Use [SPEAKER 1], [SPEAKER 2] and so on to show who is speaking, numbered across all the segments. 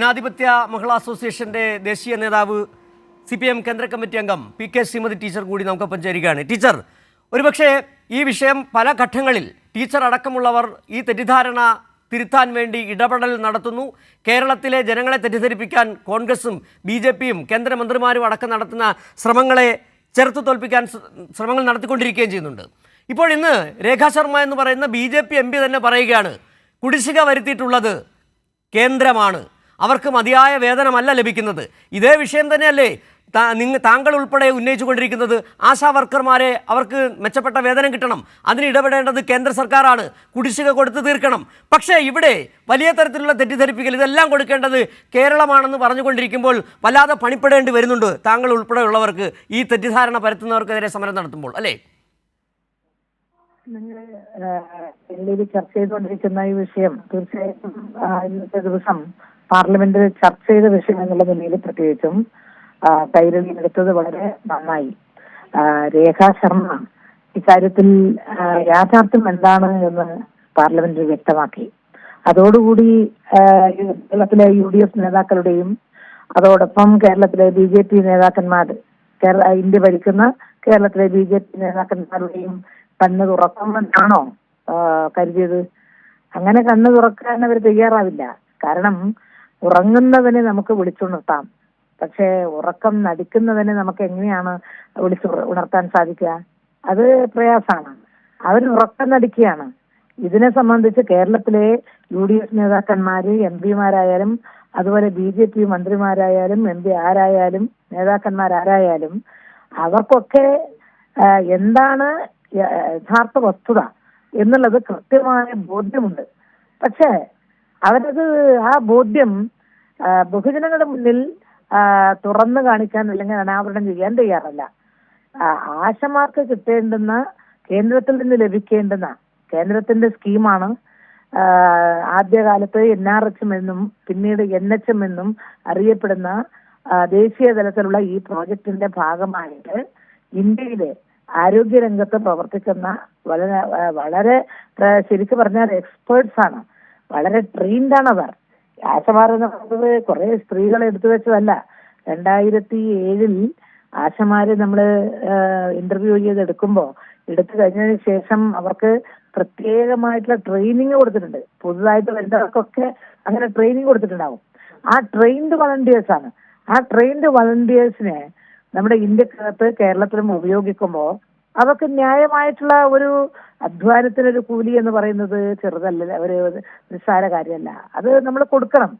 [SPEAKER 1] ജനാധിപത്യ മഹിളാ അസോസിയേഷന്റെ ദേശീയ നേതാവ് സി പി എം കേന്ദ്ര കമ്മിറ്റി അംഗം പി കെ ശ്രീമതി ടീച്ചർ കൂടി നമുക്കൊപ്പം ചേരുകയാണ് ടീച്ചർ ഒരുപക്ഷെ ഈ വിഷയം പല ഘട്ടങ്ങളിൽ ടീച്ചർ അടക്കമുള്ളവർ ഈ തെറ്റിദ്ധാരണ തിരുത്താൻ വേണ്ടി ഇടപെടൽ നടത്തുന്നു കേരളത്തിലെ ജനങ്ങളെ തെറ്റിദ്ധരിപ്പിക്കാൻ കോൺഗ്രസും ബി ജെ പിയും കേന്ദ്രമന്ത്രിമാരും അടക്കം നടത്തുന്ന ശ്രമങ്ങളെ ചെറുത്തു തോൽപ്പിക്കാൻ ശ്രമങ്ങൾ നടത്തിക്കൊണ്ടിരിക്കുകയും ചെയ്യുന്നുണ്ട് ഇപ്പോൾ ഇന്ന് രേഖാ ശർമ്മ എന്ന് പറയുന്ന B J P M P തന്നെ പറയുകയാണ് കുടിശ്ശിക വരുത്തിയിട്ടുള്ളത് കേന്ദ്രമാണ് അവർക്ക് മതിയായ വേതനമല്ല ലഭിക്കുന്നത് ഇതേ വിഷയം തന്നെയല്ലേ നിങ്ങൾ താങ്കൾ ഉൾപ്പെടെ ഉന്നയിച്ചുകൊണ്ടിരിക്കുന്നത് ആശാ വർക്കർമാരെ അവർക്ക് മെച്ചപ്പെട്ട വേതനം കിട്ടണം അതിന് ഇടപെടേണ്ടത് കേന്ദ്ര സർക്കാരാണ് കുടിശ്ശിക കൊടുത്തു തീർക്കണം പക്ഷേ ഇവിടെ വലിയ തരത്തിലുള്ള തെറ്റിദ്ധരിപ്പിക്കൽ ഇതെല്ലാം കൊടുക്കേണ്ടത് കേരളമാണെന്ന് പറഞ്ഞുകൊണ്ടിരിക്കുമ്പോൾ വല്ലാതെ പണിപ്പെടേണ്ടി വരുന്നുണ്ട് താങ്കൾ ഉൾപ്പെടെയുള്ളവർക്ക് ഈ തെറ്റിദ്ധാരണ പരത്തുന്നവർക്കെതിരെ സമരം നടത്തുമ്പോൾ അല്ലേ ചർച്ച ചെയ്തുകൊണ്ടിരിക്കുന്ന ഈ വിഷയം തീർച്ചയായിട്ടും ഇന്നത്തെ ദിവസം പാർലമെന്റിൽ ചർച്ച ചെയ്ത വിഷയം എന്നുള്ള നിലയിൽ പ്രത്യേകിച്ചും കൈരളി എടുത്തത് വളരെ നന്നായി രേഖ ശർമ്മ ഇക്കാര്യത്തിൽ യാഥാർത്ഥ്യം എന്താണ് എന്ന് പാർലമെന്റിൽ വ്യക്തമാക്കി അതോടുകൂടി കേരളത്തിലെ യു ഡി എഫ് നേതാക്കളുടെയും അതോടൊപ്പം കേരളത്തിലെ ബി ജെ പി നേതാക്കന്മാർ കേരള ഇന്ത്യ ഭരിക്കുന്ന കേരളത്തിലെ ബി ജെ പി നേതാക്കന്മാരുടെയും കണ്ണ് തുറക്കുമെന്നാണോ കരുതിയത് അങ്ങനെ കണ്ണു തുറക്കാൻ അവർ തയ്യാറാവില്ല കാരണം ഉറങ്ങുന്നവനെ നമുക്ക് വിളിച്ചുണർത്താം പക്ഷേ ഉറക്കം നടിക്കുന്നവനെ നമുക്ക് എങ്ങനെയാണ് വിളിച്ചു ഉണർത്താൻ സാധിക്കുക അത് പ്രയാസമാണ് അവർ ഉറക്കം നടിക്കുകയാണ് ഇതിനെ സംബന്ധിച്ച് കേരളത്തിലെ യു ഡി എഫ് നേതാക്കന്മാര് എം പിമാരായാലും അതുപോലെ ബി ജെ പി മന്ത്രിമാരായാലും എം പി ആരായാലും നേതാക്കന്മാരാരായാലും അവർക്കൊക്കെ എന്താണ് യഥാർത്ഥ വസ്തുത എന്നുള്ളത് കൃത്യമായ ബോധ്യമുണ്ട് പക്ഷേ അവരത് ആ ബോധ്യം ബഹുജനങ്ങളുടെ മുന്നിൽ തുറന്നു കാണിക്കാൻ അല്ലെങ്കിൽ അനാവരണം ചെയ്യാൻ തയ്യാറല്ല ആശമാർക്ക് കിട്ടേണ്ടുന്ന കേന്ദ്രത്തിൽ നിന്ന് ലഭിക്കേണ്ടുന്ന കേന്ദ്രത്തിന്റെ സ്കീമാണ് ആദ്യകാലത്ത് എൻ ആർ എച്ച് എന്നും പിന്നീട് എൻ എച്ച് എം എന്നും അറിയപ്പെടുന്ന ദേശീയ തലത്തിലുള്ള ഈ പ്രോജക്റ്റിന്റെ ഭാഗമായിട്ട് ഇന്ത്യയിലെ ആരോഗ്യരംഗത്ത് പ്രവർത്തിക്കുന്ന വളരെ വളരെ ശരിക്കു പറഞ്ഞാൽ എക്സ്പേർട്സ് ആണ് വളരെ ട്രെയിൻഡ് ആണ് അവർ ആശമാർ എന്ന് പറയുന്നത് കുറെ സ്ത്രീകളെ എടുത്തു വെച്ചതല്ല രണ്ടായിരത്തി ഏഴിൽ ആശമാര് നമ്മൾ ഇന്റർവ്യൂ എടുക്കുമ്പോൾ എടുത്തു കഴിഞ്ഞതിന് ശേഷം അവർക്ക് പ്രത്യേകമായിട്ടുള്ള ട്രെയിനിങ് കൊടുത്തിട്ടുണ്ട് പുതുതായിട്ട് വരുന്നവർക്കൊക്കെ അങ്ങനെ ട്രെയിനിങ് കൊടുത്തിട്ടുണ്ടാവും ആ ട്രെയിൻഡ് വളണ്ടിയേഴ്സ് ആണ് ആ ട്രെയിൻഡ് വളണ്ടിയേഴ്സിനെ നമ്മുടെ ഇന്ത്യക്കകത്ത് കേരളത്തിലും ഉപയോഗിക്കുമ്പോൾ അവർക്ക് ന്യായമായിട്ടുള്ള ഒരു അധ്വാനത്തിനൊരു കൂലി എന്ന് പറയുന്നത് ചെറുതല്ല ഒരു നിസ്സാര കാര്യമല്ല അത് നമ്മൾ കൊടുക്കണം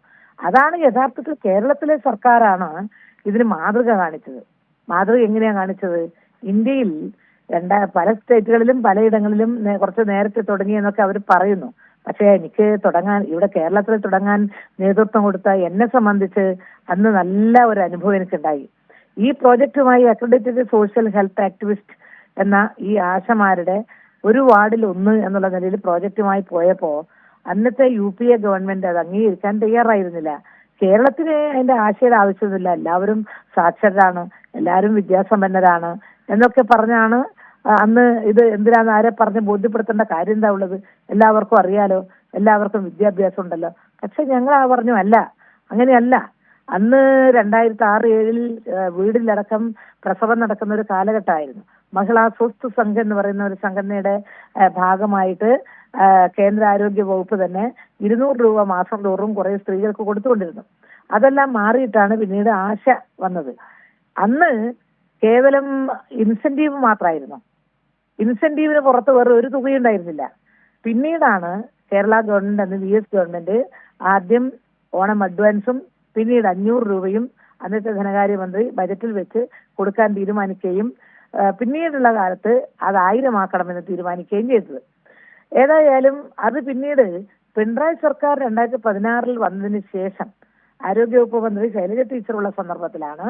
[SPEAKER 1] അതാണ് യഥാർത്ഥത്തിൽ കേരളത്തിലെ സർക്കാരാണ് ഇതിന് മാതൃക കാണിച്ചത് മാതൃക എങ്ങനെയാണ് കാണിച്ചത് ഇന്ത്യയിൽ രണ്ടാ പല സ്റ്റേറ്റുകളിലും പലയിടങ്ങളിലും കുറച്ച് നേരത്തെ തുടങ്ങി എന്നൊക്കെ അവർ പറയുന്നു പക്ഷേ എനിക്ക് തുടങ്ങാൻ ഇവിടെ കേരളത്തിൽ തുടങ്ങാൻ നേതൃത്വം കൊടുത്ത എന്നെ സംബന്ധിച്ച് അന്ന് നല്ല ഒരു അനുഭവം എനിക്കുണ്ടായി ഈ പ്രോജക്റ്റുമായി അക്രഡിറ്റഡ് സോഷ്യൽ ഹെൽത്ത് ആക്ടിവിസ്റ്റ് എന്ന ഈ ആശമാരുടെ ഒരു വാർഡിൽ ഒന്ന് എന്നുള്ള നിലയിൽ പ്രോജക്റ്റുമായി പോയപ്പോൾ അന്നത്തെ യു പി എ ഗവൺമെന്റ് അത് അംഗീകരിക്കാൻ തയ്യാറായിരുന്നില്ല കേരളത്തിന് അതിന്റെ ആശയം ആവശ്യമൊന്നുമില്ല എല്ലാവരും സാക്ഷരരാണ് എല്ലാവരും വിദ്യാസമ്പന്നരാണ് എന്നൊക്കെ പറഞ്ഞാണ് അന്ന് ഇത് എന്തിനാന്ന് ആരെ പറഞ്ഞ് ബോധ്യപ്പെടുത്തേണ്ട കാര്യം എന്താ ഉള്ളത് എല്ലാവർക്കും അറിയാലോ എല്ലാവർക്കും വിദ്യാഭ്യാസം ഉണ്ടല്ലോ പക്ഷെ ഞങ്ങൾ ആ പറഞ്ഞു അല്ല അങ്ങനെയല്ല അന്ന് രണ്ടായിരത്തി ആറ് ഏഴിൽ വീടിലടക്കം പ്രസവം നടക്കുന്ന ഒരു കാലഘട്ടമായിരുന്നു മഹിളാ സ്വസ്ഥ സംഘം എന്ന് പറയുന്ന ഒരു സംഘടനയുടെ ഭാഗമായിട്ട് കേന്ദ്ര ആരോഗ്യ വകുപ്പ് തന്നെ ഇരുന്നൂറ് രൂപ മാസം തോറും കുറെ സ്ത്രീകൾക്ക് കൊടുത്തുകൊണ്ടിരുന്നു അതെല്ലാം മാറിയിട്ടാണ് പിന്നീട് ആശ വന്നത് അന്ന് കേവലം ഇൻസെന്റീവ് മാത്രമായിരുന്നു ഇൻസെന്റീവിന് പുറത്ത് വേറെ ഒരു തുകയുണ്ടായിരുന്നില്ല പിന്നീടാണ് കേരള ഗവൺമെന്റ് അന്ന് വി എസ് ഗവൺമെന്റ് ആദ്യം ഓണം അഡ്വാൻസും പിന്നീട് അഞ്ഞൂറ് രൂപയും അന്നത്തെ ധനകാര്യമന്ത്രി ബജറ്റിൽ വെച്ച് കൊടുക്കാൻ തീരുമാനിക്കുകയും പിന്നീടുള്ള കാലത്ത് അത് ആയിരമാക്കണമെന്ന് തീരുമാനിക്കുകയും ചെയ്തത് ഏതായാലും അത് പിന്നീട് പിണറായി സർക്കാർ രണ്ടായിരത്തി പതിനാറിൽ വന്നതിന് ശേഷം ആരോഗ്യവകുപ്പ് മന്ത്രി ശൈലജ ടീച്ചറുള്ള സന്ദർഭത്തിലാണ്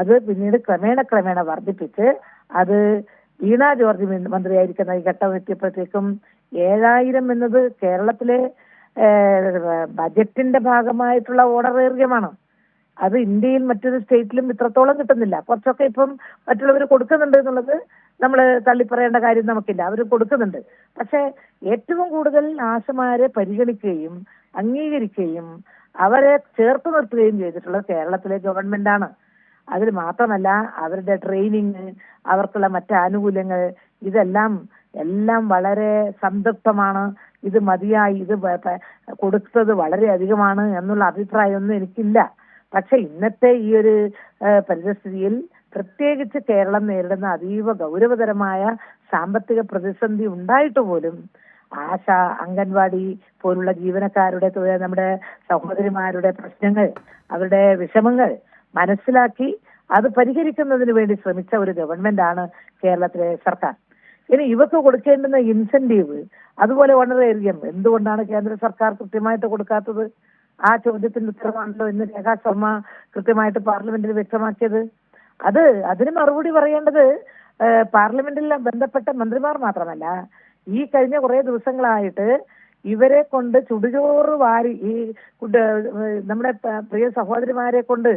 [SPEAKER 1] അത് പിന്നീട് ക്രമേണ ക്രമേണ വർദ്ധിപ്പിച്ച് അത് വീണ ജോർജ് മന്ത്രിയായിരിക്കുന്ന ഈ ഘട്ടം എത്തിയപ്പോഴത്തേക്കും ഏഴായിരം എന്നത് കേരളത്തിലെ ബജറ്റിന്റെ ഭാഗമായിട്ടുള്ള ഓർഡർ ദൈർഘ്യമാണ് അത് ഇന്ത്യയിൽ മറ്റൊരു സ്റ്റേറ്റിലും ഇത്രത്തോളം കിട്ടുന്നില്ല കുറച്ചൊക്കെ ഇപ്പം മറ്റുള്ളവർ കൊടുക്കുന്നുണ്ട് എന്നുള്ളത് നമ്മൾ തള്ളിപ്പറയേണ്ട കാര്യം നമുക്കില്ല അവർ കൊടുക്കുന്നുണ്ട് പക്ഷെ ഏറ്റവും കൂടുതൽ നാശമാരെ പരിഗണിക്കുകയും അംഗീകരിക്കുകയും അവരെ ചേർത്ത് നിർത്തുകയും ചെയ്തിട്ടുള്ളത് കേരളത്തിലെ ഗവൺമെന്റാണ് അതിൽ മാത്രമല്ല അവരുടെ ട്രെയിനിങ് അവർക്കുള്ള മറ്റ് ആനുകൂല്യങ്ങൾ ഇതെല്ലാം എല്ലാം വളരെ സംതൃപ്തമാണ് ഇത് മതിയായി ഇത് കൊടുത്തത് വളരെ അധികമാണ് എന്നുള്ള അഭിപ്രായമൊന്നും എനിക്കില്ല പക്ഷെ ഇന്നത്തെ ഈ ഒരു പരിതസ്ഥിതിയിൽ പ്രത്യേകിച്ച് കേരളം നേരിടുന്ന അതീവ ഗൗരവതരമായ സാമ്പത്തിക പ്രതിസന്ധി ഉണ്ടായിട്ട് പോലും ആശ അംഗൻവാടി പോലുള്ള ജീവനക്കാരുടെ നമ്മുടെ സഹോദരിമാരുടെ പ്രശ്നങ്ങൾ അവരുടെ വിഷമങ്ങൾ മനസ്സിലാക്കി അത് പരിഹരിക്കുന്നതിന് വേണ്ടി ശ്രമിച്ച ഒരു ഗവൺമെന്റ് ആണ് കേരളത്തിലെ സർക്കാർ ഇനി ഇവർക്ക് കൊടുക്കേണ്ടുന്ന ഇൻസെന്റീവ് അതുപോലെ വളരെ അധികം എന്തുകൊണ്ടാണ് കേന്ദ്ര സർക്കാർ കൃത്യമായിട്ട് കൊടുക്കാത്തത് ആ ചോദ്യത്തിന്റെ ഉത്തരവാണല്ലോ ഇന്ന് രേഖാ ശർമ്മ കൃത്യമായിട്ട് പാർലമെന്റിൽ വ്യക്തമാക്കിയത് അത് അതിന് മറുപടി പറയേണ്ടത് പാർലമെന്റിൽ ബന്ധപ്പെട്ട മന്ത്രിമാർ മാത്രമല്ല ഈ കഴിഞ്ഞ കുറെ ദിവസങ്ങളായിട്ട് ഇവരെ കൊണ്ട് ചുടുചോറ് വാരി ഈ നമ്മുടെ പ്രിയ സഹോദരിമാരെ കൊണ്ട്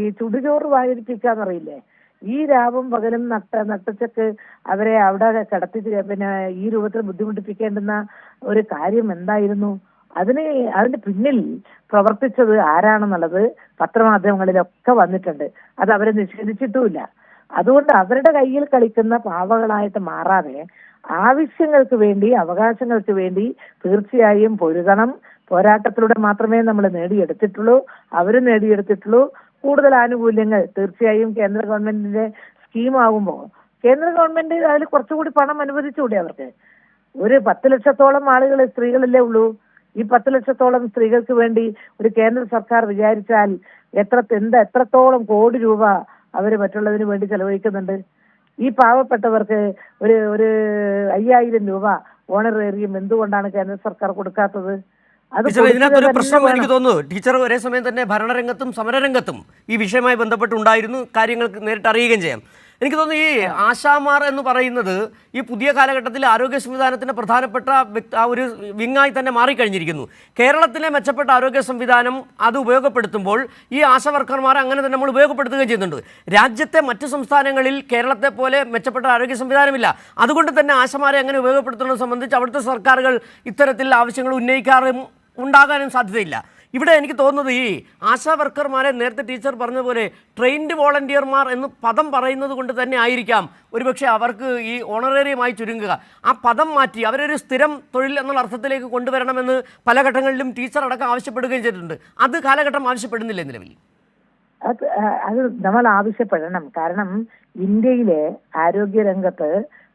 [SPEAKER 1] ഈ ചുടുചോറ് വാരിപ്പിക്കാന്നറിയില്ലേ ഈ രാവും പകലും നട്ട നട്ടച്ചക്ക് അവരെ അവിടെ കിടത്തി പിന്നെ ഈ രൂപത്തിൽ ബുദ്ധിമുട്ടിപ്പിക്കേണ്ടുന്ന ഒരു കാര്യം എന്തായിരുന്നു അതിന് അതിന്റെ പിന്നിൽ പ്രവർത്തിച്ചത് ആരാണെന്നുള്ളത് പത്രമാധ്യമങ്ങളിലൊക്കെ വന്നിട്ടുണ്ട് അത് അവരെ നിഷേധിച്ചിട്ടുമില്ല അതുകൊണ്ട് അവരുടെ കയ്യിൽ കളിക്കുന്ന പാവകളായിട്ട് മാറാതെ ആവശ്യങ്ങൾക്ക് വേണ്ടി അവകാശങ്ങൾക്ക് വേണ്ടി തീർച്ചയായും പൊരുതണം പോരാട്ടത്തിലൂടെ മാത്രമേ നമ്മൾ നേടിയെടുത്തിട്ടുള്ളൂ അവരും നേടിയെടുത്തിട്ടുള്ളൂ കൂടുതൽ ആനുകൂല്യങ്ങൾ തീർച്ചയായും കേന്ദ്ര ഗവൺമെന്റിന്റെ സ്കീമാകുമ്പോൾ കേന്ദ്ര ഗവൺമെന്റ് അതിൽ കുറച്ചുകൂടി പണം അനുവദിച്ചുകൂടെ അവർക്ക് ഒരു പത്ത് ലക്ഷത്തോളം ആളുകൾ സ്ത്രീകളല്ലേ ഉള്ളൂ ഈ പത്ത് ലക്ഷത്തോളം സ്ത്രീകൾക്ക് വേണ്ടി ഒരു കേന്ദ്ര സർക്കാർ വിചാരിച്ചാൽ എത്ര എന്ത് എത്രത്തോളം കോടി രൂപ അവർ മറ്റുള്ളതിന് വേണ്ടി ചെലവഴിക്കുന്നുണ്ട് ഈ പാവപ്പെട്ടവർക്ക് ഒരു ഒരു അയ്യായിരം രൂപ ഓണറേറിയം എന്തുകൊണ്ടാണ് കേന്ദ്ര സർക്കാർ കൊടുക്കാത്തത് ഇതിനകത്തൊരു പ്രശ്നം എനിക്ക് തോന്നുന്നു ടീച്ചർ ഒരേ സമയം തന്നെ ഭരണരംഗത്തും സമരരംഗത്തും ഈ വിഷയമായി ബന്ധപ്പെട്ടുണ്ടായിരുന്നു കാര്യങ്ങൾ നേരിട്ട് അറിയുകയും ചെയ്യാം എനിക്ക് തോന്നുന്നു ഈ ആശാമാർ എന്ന് പറയുന്നത് ഈ പുതിയ കാലഘട്ടത്തിൽ ആരോഗ്യ സംവിധാനത്തിൻ്റെ പ്രധാനപ്പെട്ട ആ ഒരു വിങ്ങായി തന്നെ മാറിക്കഴിഞ്ഞിരിക്കുന്നു കേരളത്തിലെ മെച്ചപ്പെട്ട ആരോഗ്യ സംവിധാനം അത് ഉപയോഗപ്പെടുത്തുമ്പോൾ ഈ ആശാവർക്കർമാരെ അങ്ങനെ തന്നെ നമ്മൾ ഉപയോഗപ്പെടുത്തുകയും ചെയ്യുന്നുണ്ട് രാജ്യത്തെ മറ്റ് സംസ്ഥാനങ്ങളിൽ കേരളത്തെ പോലെ മെച്ചപ്പെട്ട ആരോഗ്യ സംവിധാനമില്ല അതുകൊണ്ട് തന്നെ ആശമാരെ എങ്ങനെ ഉപയോഗപ്പെടുത്തുന്നത് സംബന്ധിച്ച് അവിടുത്തെ സർക്കാരുകൾ ഇത്തരത്തിൽ ആവശ്യങ്ങൾ ഉന്നയിക്കാറും ഉണ്ടാകാനും സാധ്യതയില്ല ഇവിടെ എനിക്ക് തോന്നുന്നത് ഈ ആശാ വർക്കർമാരെ നേരത്തെ ടീച്ചർ പറഞ്ഞ പോലെ ട്രെയിൻഡ് വോളണ്ടിയർമാർ എന്ന് പദം പറയുന്നത് കൊണ്ട് തന്നെ ആയിരിക്കാം ഒരുപക്ഷെ അവർക്ക് ഈ ഓണറേറിയമായി ചുരുങ്ങുക ആ പദം മാറ്റി അവരൊരു സ്ഥിരം തൊഴിൽ എന്നുള്ള അർത്ഥത്തിലേക്ക് കൊണ്ടുവരണമെന്ന് പല ഘട്ടങ്ങളിലും ടീച്ചർ അടക്കം ആവശ്യപ്പെടുകയും ചെയ്തിട്ടുണ്ട് അത് കാലഘട്ടം ആവശ്യപ്പെടുന്നില്ല നിലവിൽ അത് നമ്മൾ ആവശ്യപ്പെടണം കാരണം ഇന്ത്യയിലെ ആരോഗ്യരംഗത്ത്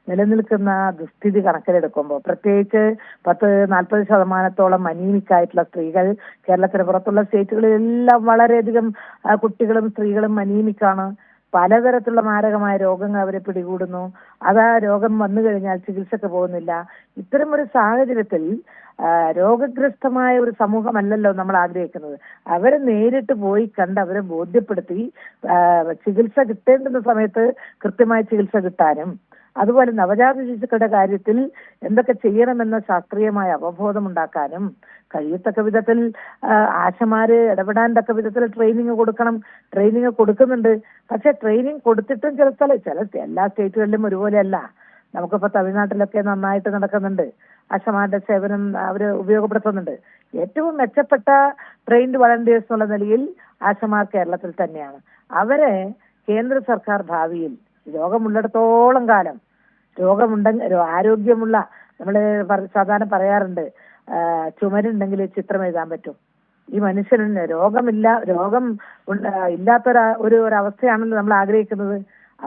[SPEAKER 1] നിലനിൽക്കുന്ന ദുസ്ഥിതി കണക്കിലെടുക്കുമ്പോൾ പ്രത്യേകിച്ച് പത്ത് നാൽപ്പത് ശതമാനത്തോളം മനീമിക്കായിട്ടുള്ള സ്ത്രീകൾ കേരളത്തിന് പുറത്തുള്ള സ്റ്റേറ്റുകളിലെല്ലാം വളരെയധികം കുട്ടികളും സ്ത്രീകളും മനീമിക്കാണ് പലതരത്തിലുള്ള മാരകമായ രോഗങ്ങൾ അവരെ പിടികൂടുന്നു അത് ആ രോഗം വന്നു കഴിഞ്ഞാൽ ചികിത്സക്ക് പോകുന്നില്ല ഇത്തരം ഒരു സാഹചര്യത്തിൽ രോഗഗ്രസ്തമായ ഒരു സമൂഹമല്ലല്ലോ നമ്മൾ ആഗ്രഹിക്കുന്നത് അവരെ നേരിട്ട് പോയി കണ്ട് അവരെ ബോധ്യപ്പെടുത്തി ചികിത്സ കിട്ടേണ്ടുന്ന സമയത്ത് കൃത്യമായ ചികിത്സ കിട്ടാനും അതുപോലെ നവജാത ശിശുക്കളുടെ കാര്യത്തിൽ എന്തൊക്കെ ചെയ്യണമെന്ന ശാസ്ത്രീയമായ അവബോധം ഉണ്ടാക്കാനും കഴിയത്തക്ക വിധത്തിൽ ആശമാര് ഇടപെടാൻ തക്ക വിധത്തിൽ ട്രെയിനിങ് കൊടുക്കണം ട്രെയിനിങ് കൊടുക്കുന്നുണ്ട് പക്ഷെ ട്രെയിനിങ് കൊടുത്തിട്ടും ചില സ്ഥലം ചില എല്ലാ സ്റ്റേറ്റുകളിലും ഒരുപോലെയല്ല നമുക്കിപ്പോ തമിഴ്നാട്ടിലൊക്കെ നന്നായിട്ട് നടക്കുന്നുണ്ട് ആശമാരുടെ സേവനം അവര് ഉപയോഗപ്പെടുത്തുന്നുണ്ട് ഏറ്റവും മെച്ചപ്പെട്ട ട്രെയിൻഡ് വളണ്ടിയേഴ്സ് എന്നുള്ള നിലയിൽ ആശമാർ കേരളത്തിൽ തന്നെയാണ് അവരെ കേന്ദ്ര സർക്കാർ ഭാവിയിൽ രോഗമുള്ളിടത്തോളം കാലം രോഗമുണ്ടെങ്കിൽ ആരോഗ്യമുള്ള നമ്മൾ സാധാരണ പറയാറുണ്ട് ചുമരുണ്ടെങ്കിൽ ചിത്രം എഴുതാൻ പറ്റും ഈ മനുഷ്യന് രോഗമില്ല രോഗം ഇല്ലാത്ത ഒരു അവസ്ഥയാണല്ലോ നമ്മൾ ആഗ്രഹിക്കുന്നത്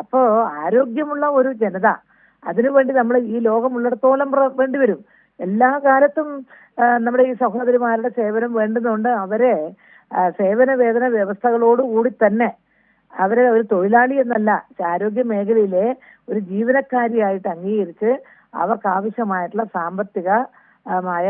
[SPEAKER 1] അപ്പോ ആരോഗ്യമുള്ള ഒരു ജനത അതിനുവേണ്ടി നമ്മൾ ഈ ലോകമുള്ളിടത്തോളം വേണ്ടി വരും എല്ലാ കാലത്തും നമ്മുടെ ഈ സഹോദരിമാരുടെ സേവനം വേണ്ടതുകൊണ്ട് അവരെ സേവന വേതന വ്യവസ്ഥകളോടുകൂടി തന്നെ അവരെ ഒരു തൊഴിലാളി എന്നല്ല ആരോഗ്യ മേഖലയിലെ ഒരു ജീവനക്കാരിയായിട്ട് അംഗീകരിച്ച് അവർക്ക് ആവശ്യമായിട്ടുള്ള സാമ്പത്തികമായ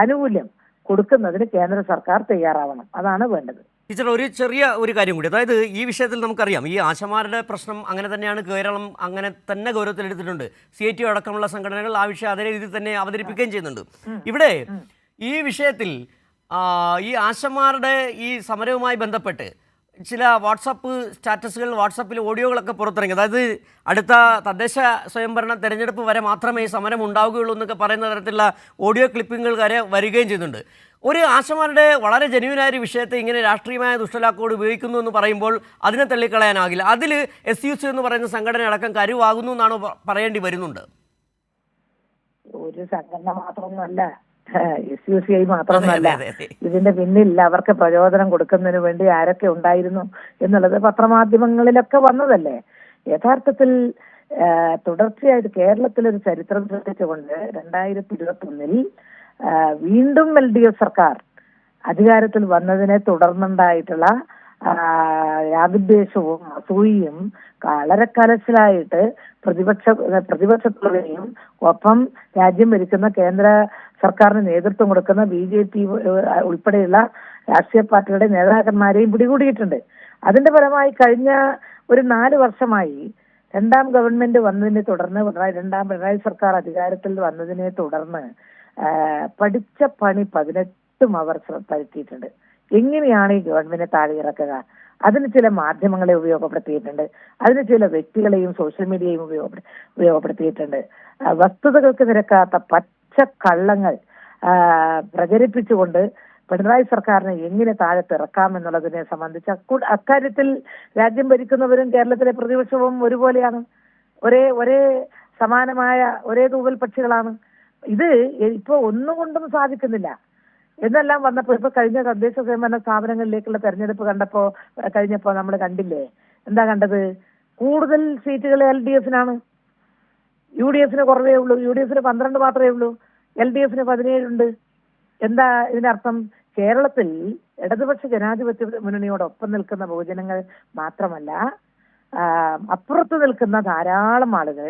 [SPEAKER 1] ആനുകൂല്യം കൊടുക്കുന്നതിന് കേന്ദ്ര സർക്കാർ തയ്യാറാവണം അതാണ് വേണ്ടത് ടീച്ചർ ഒരു ചെറിയ ഒരു കാര്യം കൂടി അതായത് ഈ വിഷയത്തിൽ നമുക്കറിയാം ഈ ആശമാരുടെ പ്രശ്നം അങ്ങനെ തന്നെയാണ് കേരളം അങ്ങനെ തന്നെ ഗൗരവത്തിലെടുത്തിട്ടുണ്ട് സി ഐ ടി അടക്കമുള്ള സംഘടനകൾ ആ വിഷയം അതേ രീതിയിൽ തന്നെ അവതരിപ്പിക്കുകയും ചെയ്യുന്നുണ്ട് ഇവിടെ ഈ വിഷയത്തിൽ ഈ ആശമാരുടെ ഈ സമരവുമായി ബന്ധപ്പെട്ട് ചില വാട്സപ്പ് സ്റ്റാറ്റസുകൾ വാട്സപ്പിൽ ഓഡിയോകളൊക്കെ പുറത്തിറങ്ങി അതായത് അടുത്ത തദ്ദേശ സ്വയംഭരണ തെരഞ്ഞെടുപ്പ് വരെ മാത്രമേ ഈ സമരം ഉണ്ടാവുകയുള്ളൂ എന്നൊക്കെ പറയുന്ന തരത്തിലുള്ള ഓഡിയോ ക്ലിപ്പിങ്ങുകൾ വരെ വരികയും ചെയ്യുന്നുണ്ട് ഒരു ആശമാരുടെ വളരെ ജനുവിനായ ഒരു വിഷയത്തെ ഇങ്ങനെ രാഷ്ട്രീയമായ ദുഷ്ടലാക്കോട് ഉപയോഗിക്കുന്നു എന്ന് പറയുമ്പോൾ അതിനെ തള്ളിക്കളയാനാകില്ല അതിൽ എസ് യു സി എന്ന് പറയുന്ന സംഘടന അടക്കം കരുവാകുന്നു എന്നാണ് പറയേണ്ടി വരുന്നുണ്ട് ഒരു സംഘടന മാത്രമൊന്നുമല്ല എസ് യു സി ഐ മാത്രമല്ല ഇതിന്റെ പിന്നിൽ അവർക്ക് പ്രചോദനം കൊടുക്കുന്നതിന് വേണ്ടി ആരൊക്കെ ഉണ്ടായിരുന്നു എന്നുള്ളത് പത്രമാധ്യമങ്ങളിലൊക്കെ വന്നതല്ലേ യഥാർത്ഥത്തിൽ തുടർച്ചയായിട്ട് കേരളത്തിൽ ഒരു ചരിത്രം സൃഷ്ടിച്ചുകൊണ്ട് രണ്ടായിരത്തി ഇരുപത്തി ഒന്നിൽ വീണ്ടും എൽ ഡി എഫ് സർക്കാർ അധികാരത്തിൽ വന്നതിനെ തുടർന്നുണ്ടായിട്ടുള്ള രാഗദ്വേഷവും അസൂയയും വളരെ കലശലായിട്ട് പ്രതിപക്ഷ പ്രതിപക്ഷത്തുള്ളവരെയും ഒപ്പം രാജ്യം ഭരിക്കുന്ന കേന്ദ്ര സർക്കാരിന് നേതൃത്വം കൊടുക്കുന്ന ബി ജെ പി ഉൾപ്പെടെയുള്ള രാഷ്ട്രീയ പാർട്ടികളുടെ നേതാക്കന്മാരെയും പിടികൂടിയിട്ടുണ്ട് അതിന്റെ ഫലമായി കഴിഞ്ഞ ഒരു നാല് വർഷമായി രണ്ടാം ഗവൺമെന്റ് വന്നതിനെ തുടർന്ന് പിണറായി രണ്ടാം പിണറായി സർക്കാർ അധികാരത്തിൽ വന്നതിനെ തുടർന്ന് പഠിച്ച പണി പതിനെട്ടും അവർ പരുത്തിയിട്ടുണ്ട് എങ്ങനെയാണ് ഈ ഗവൺമെന്റ് താഴെ ഇറക്കുക അതിന് ചില മാധ്യമങ്ങളെ ഉപയോഗപ്പെടുത്തിയിട്ടുണ്ട് അതിന് ചില വ്യക്തികളെയും സോഷ്യൽ മീഡിയയും ഉപയോഗപ്പെടു ഉപയോഗപ്പെടുത്തിയിട്ടുണ്ട് വസ്തുതകൾക്ക് നിരക്കാത്ത പച്ച കള്ളങ്ങൾ പ്രചരിപ്പിച്ചുകൊണ്ട് പിണറായി സർക്കാരിനെ എങ്ങനെ താഴത്തിറക്കാം എന്നുള്ളതിനെ സംബന്ധിച്ച് അക്കാര്യത്തിൽ രാജ്യം ഭരിക്കുന്നവരും കേരളത്തിലെ പ്രതിപക്ഷവും ഒരുപോലെയാണ് ഒരേ ഒരേ സമാനമായ ഒരേ തൂവൽ പക്ഷികളാണ് ഇത് ഇപ്പോ ഒന്നുകൊണ്ടും സാധിക്കുന്നില്ല എന്നെല്ലാം വന്നപ്പോൾ ഇപ്പൊ കഴിഞ്ഞ തദ്ദേശ സ്വയംഭരണ സ്ഥാപനങ്ങളിലേക്കുള്ള തെരഞ്ഞെടുപ്പ് കണ്ടപ്പോ കഴിഞ്ഞപ്പോ നമ്മൾ കണ്ടില്ലേ എന്താ കണ്ടത് കൂടുതൽ സീറ്റുകൾ എൽ ഡി എഫിനാണ് യു ഡി എഫിന് കുറവേ ഉള്ളൂ യു ഡി എഫിന് പന്ത്രണ്ട് മാത്രമേ ഉള്ളൂ എൽ ഡി എഫിന് പതിനേഴുണ്ട് എന്താ ഇതിനർത്ഥം കേരളത്തിൽ ഇടതുപക്ഷ ജനാധിപത്യ മുന്നണിയോടൊപ്പം നിൽക്കുന്ന ബഹുജനങ്ങൾ മാത്രമല്ല അപ്പുറത്ത് നിൽക്കുന്ന ധാരാളം ആളുകൾ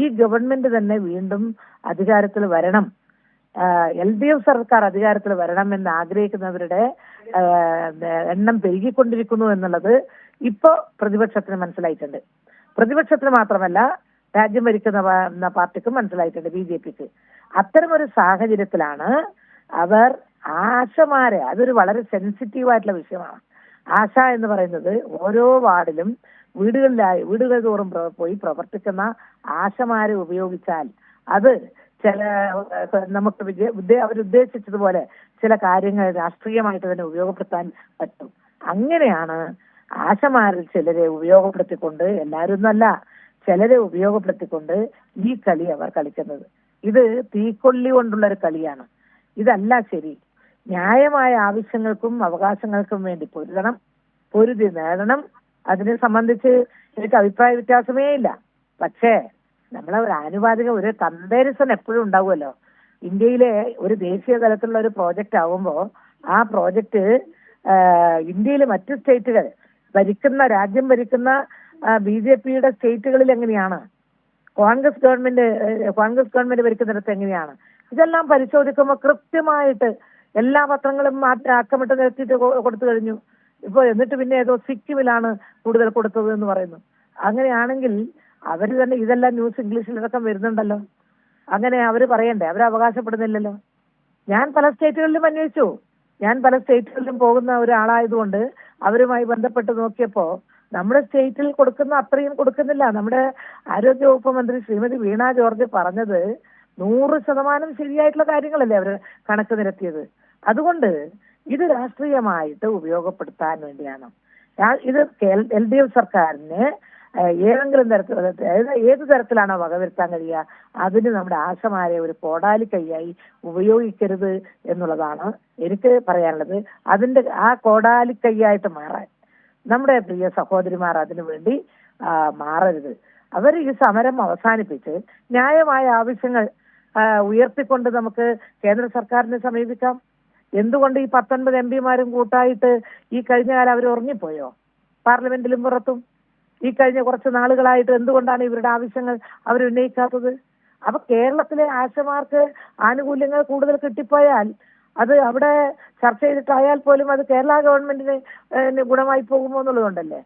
[SPEAKER 1] ഈ ഗവൺമെന്റ് തന്നെ വീണ്ടും അധികാരത്തിൽ വരണം എൽ ഡി എഫ് സർക്കാർ അധികാരത്തിൽ വരണമെന്ന് ആഗ്രഹിക്കുന്നവരുടെ എണ്ണം പെരുകിക്കൊണ്ടിരിക്കുന്നു എന്നുള്ളത് ഇപ്പോ പ്രതിപക്ഷത്തിന് മനസ്സിലായിട്ടുണ്ട് പ്രതിപക്ഷത്തിന് മാത്രമല്ല രാജ്യം ഭരിക്കുന്ന പാർട്ടിക്ക് മനസ്സിലായിട്ടുണ്ട് ബി ജെ പിക്ക് അത്തരമൊരു സാഹചര്യത്തിലാണ് അവർ ആശമാരെ അതൊരു വളരെ സെൻസിറ്റീവ് ആയിട്ടുള്ള വിഷയമാണ് ആശ എന്ന് പറയുന്നത് ഓരോ വാർഡിലും വീടുകളിലായി വീടുകൾ തോറും പോയി പ്രവർത്തിക്കുന്ന ആശമാരെ ഉപയോഗിച്ചാൽ അത് ചില നമുക്ക് വിജയ അവരുദ്ദേശിച്ചതുപോലെ ചില കാര്യങ്ങൾ രാഷ്ട്രീയമായിട്ട് തന്നെ ഉപയോഗപ്പെടുത്താൻ പറ്റും അങ്ങനെയാണ് ആശമാരിൽ ചിലരെ ഉപയോഗപ്പെടുത്തിക്കൊണ്ട് എല്ലാവരും എന്നല്ല ചിലരെ ഉപയോഗപ്പെടുത്തിക്കൊണ്ട് ഈ കളി അവർ കളിക്കുന്നത് ഇത് തീക്കൊള്ളി കൊണ്ടുള്ള ഒരു കളിയാണ് ഇതല്ല ശരി ന്യായമായ ആവശ്യങ്ങൾക്കും അവകാശങ്ങൾക്കും വേണ്ടി പൊരുതണം പൊരുതി നേടണം അതിനെ സംബന്ധിച്ച് എനിക്ക് അഭിപ്രായ വ്യത്യാസമേ ഇല്ല പക്ഷേ നമ്മളെ ഒരു ആനുപാതിക ഒരു കമ്പാരിസൺ എപ്പോഴും ഉണ്ടാവുമല്ലോ ഇന്ത്യയിലെ ഒരു ദേശീയ തലത്തിലുള്ള ഒരു പ്രോജക്റ്റ് ആവുമ്പോൾ ആ പ്രോജക്റ്റ് ഇന്ത്യയിലെ മറ്റ് സ്റ്റേറ്റുകൾ ഭരിക്കുന്ന രാജ്യം ഭരിക്കുന്ന ബി ജെ പിയുടെ സ്റ്റേറ്റുകളിൽ എങ്ങനെയാണ് കോൺഗ്രസ് ഗവൺമെന്റ് കോൺഗ്രസ് ഗവൺമെന്റ് ഭരിക്കുന്നിടത്ത് എങ്ങനെയാണ് ഇതെല്ലാം പരിശോധിക്കുമ്പോൾ കൃത്യമായിട്ട് എല്ലാ പത്രങ്ങളും അക്കമിട്ട് നിർത്തിയിട്ട് കൊടുത്തു കഴിഞ്ഞു ഇപ്പൊ എന്നിട്ട് പിന്നെ ഏതോ സിക്കിമിലാണ് കൂടുതൽ കൊടുത്തത് എന്ന് പറയുന്നു അങ്ങനെയാണെങ്കിൽ അവര് തന്നെ ഇതെല്ലാം ന്യൂസ് ഇംഗ്ലീഷിൽ വരുന്നുണ്ടല്ലോ അങ്ങനെ അവർ പറയണ്ടേ അവർ അവകാശപ്പെടുന്നില്ലല്ലോ ഞാൻ പല സ്റ്റേറ്റുകളിലും അന്വേഷിച്ചു ഞാൻ പല സ്റ്റേറ്റുകളിലും പോകുന്ന ഒരാളായതുകൊണ്ട് അവരുമായി ബന്ധപ്പെട്ട് നോക്കിയപ്പോൾ നമ്മുടെ സ്റ്റേറ്റിൽ കൊടുക്കുന്ന അത്രയും കൊടുക്കുന്നില്ല നമ്മുടെ ആരോഗ്യവകുപ്പ് മന്ത്രി ശ്രീമതി വീണ ജോർജ് പറഞ്ഞത് നൂറ് ശതമാനം ശരിയായിട്ടുള്ള കാര്യങ്ങളല്ലേ അവർ കണക്ക് നിരത്തിയത് അതുകൊണ്ട് ഇത് രാഷ്ട്രീയമായിട്ട് ഉപയോഗപ്പെടുത്താൻ വേണ്ടിയാണ് ഇത് എൽ ഡി എഫ് സർക്കാരിന് ഏതെങ്കിലും തരത്തിൽ അതായത് ഏത് തരത്തിലാണോ വകവരുത്താൻ കഴിയുക അതിന് നമ്മുടെ ആശമാരെ ഒരു കോടാലി കൈയായി ഉപയോഗിക്കരുത് എന്നുള്ളതാണ് എനിക്ക് പറയാനുള്ളത് അതിന്റെ ആ കോടാലി കൈയായിട്ട് മാറാൻ നമ്മുടെ പ്രിയ സഹോദരിമാർ അതിനു വേണ്ടി മാറരുത് അവർ ഈ സമരം അവസാനിപ്പിച്ച് ന്യായമായ ആവശ്യങ്ങൾ ഉയർത്തിക്കൊണ്ട് നമുക്ക് കേന്ദ്ര സർക്കാരിനെ സമീപിക്കാം എന്തുകൊണ്ട് ഈ പത്തൊൻപത് എം പിമാരും കൂട്ടായിട്ട് ഈ കഴിഞ്ഞ കാലം അവർ ഉറങ്ങിപ്പോയോ പാർലമെന്റിലും പുറത്തും ഈ കഴിഞ്ഞ കുറച്ച് നാളുകളായിട്ട് എന്തുകൊണ്ടാണ് ഇവരുടെ ആവശ്യങ്ങൾ അവർ ഉന്നയിക്കാത്തത് അപ്പൊ കേരളത്തിലെ ആശമാർക്ക് ആനുകൂല്യങ്ങൾ കൂടുതൽ കിട്ടിപ്പോയാൽ അത് അവിടെ ചർച്ച ചെയ്തിട്ടായാൽ പോലും അത് കേരള ഗവൺമെന്റിന് ഗുണമായി പോകുമോ എന്നുള്ളതുകൊണ്ടല്ലേ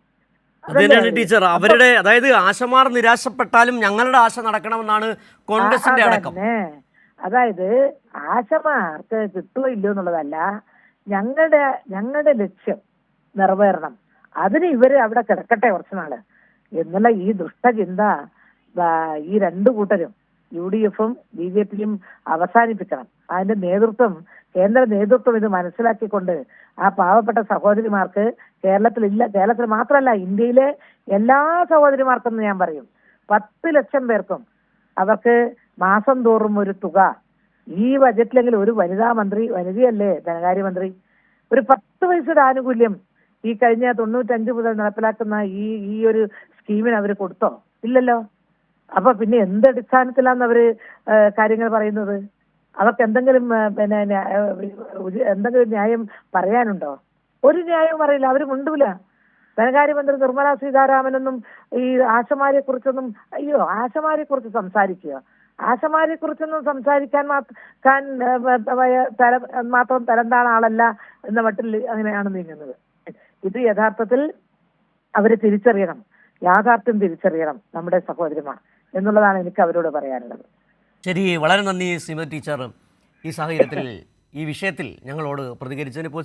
[SPEAKER 1] അതുതന്നെയാണ് ടീച്ചർ അവരുടെ അതായത് ആശമാർ നിരാശപ്പെട്ടാലും ഞങ്ങളുടെ ആശ നടക്കണമെന്നാണ് കോൺഗ്രസിന്റെ അടക്കം അതായത് ആശമാർക്ക് കിട്ടുമോ ഇല്ലയോ എന്നുള്ളതല്ല ഞങ്ങളുടെ ഞങ്ങളുടെ ലക്ഷ്യം നിറവേറണം അതിന് ഇവര് അവിടെ കിടക്കട്ടെ കുറച്ച് നാള് എന്നുള്ള ഈ ദുഷ്ടചിന്ത ഈ രണ്ടു കൂട്ടരും യു ഡി എഫും ബി ജെ പിയും അവസാനിപ്പിക്കണം അതിന്റെ നേതൃത്വം കേന്ദ്ര നേതൃത്വം ഇത് മനസ്സിലാക്കിക്കൊണ്ട് ആ പാവപ്പെട്ട സഹോദരിമാർക്ക് കേരളത്തിൽ ഇല്ല കേരളത്തിൽ മാത്രമല്ല ഇന്ത്യയിലെ എല്ലാ സഹോദരിമാർക്കും ഞാൻ പറയും പത്ത് ലക്ഷം പേർക്കും അവർക്ക് മാസം തോറും ഒരു തുക ഈ ബജറ്റിലെങ്കിൽ ഒരു വനിതാ മന്ത്രി വനിതയല്ലേ ധനകാര്യമന്ത്രി ഒരു പത്ത് വയസ്സുടെ ആനുകൂല്യം ഈ കഴിഞ്ഞ തൊണ്ണൂറ്റഞ്ച് മുതൽ നടപ്പിലാക്കുന്ന ഈ ഈ ഒരു സ്കീമിന് അവർ കൊടുത്തോ ഇല്ലല്ലോ അപ്പൊ പിന്നെ എന്ത് അടിസ്ഥാനത്തിലാണ് അവര് കാര്യങ്ങൾ പറയുന്നത് അവർക്ക് എന്തെങ്കിലും പിന്നെ എന്തെങ്കിലും ന്യായം പറയാനുണ്ടോ ഒരു ന്യായവും അറിയില്ല അവര് മുണ്ടൂല ധനകാര്യമന്ത്രി നിർമ്മല സീതാരാമനൊന്നും ഈ ആശമാരെ കുറിച്ചൊന്നും അയ്യോ ആശമാരെ കുറിച്ച് സംസാരിക്കുക ആശമാരെ കുറിച്ചൊന്നും സംസാരിക്കാൻ മാത്രം തരം മാത്രം ആളല്ല എന്ന മട്ടിൽ അങ്ങനെയാണ് നീങ്ങുന്നത് ഇത് യഥാർത്ഥത്തിൽ അവര് തിരിച്ചറിയണം യാഥാർത്ഥ്യം തിരിച്ചറിയണം നമ്മുടെ സഹോദരിമാർ എന്നുള്ളതാണ് എനിക്ക് അവരോട് പറയാനുള്ളത് ശരി വളരെ നന്ദി ശ്രീമതി ടീച്ചർ ഈ സാഹചര്യത്തിൽ ഈ വിഷയത്തിൽ ഞങ്ങളോട് പ്രതികരിച്ചതിന്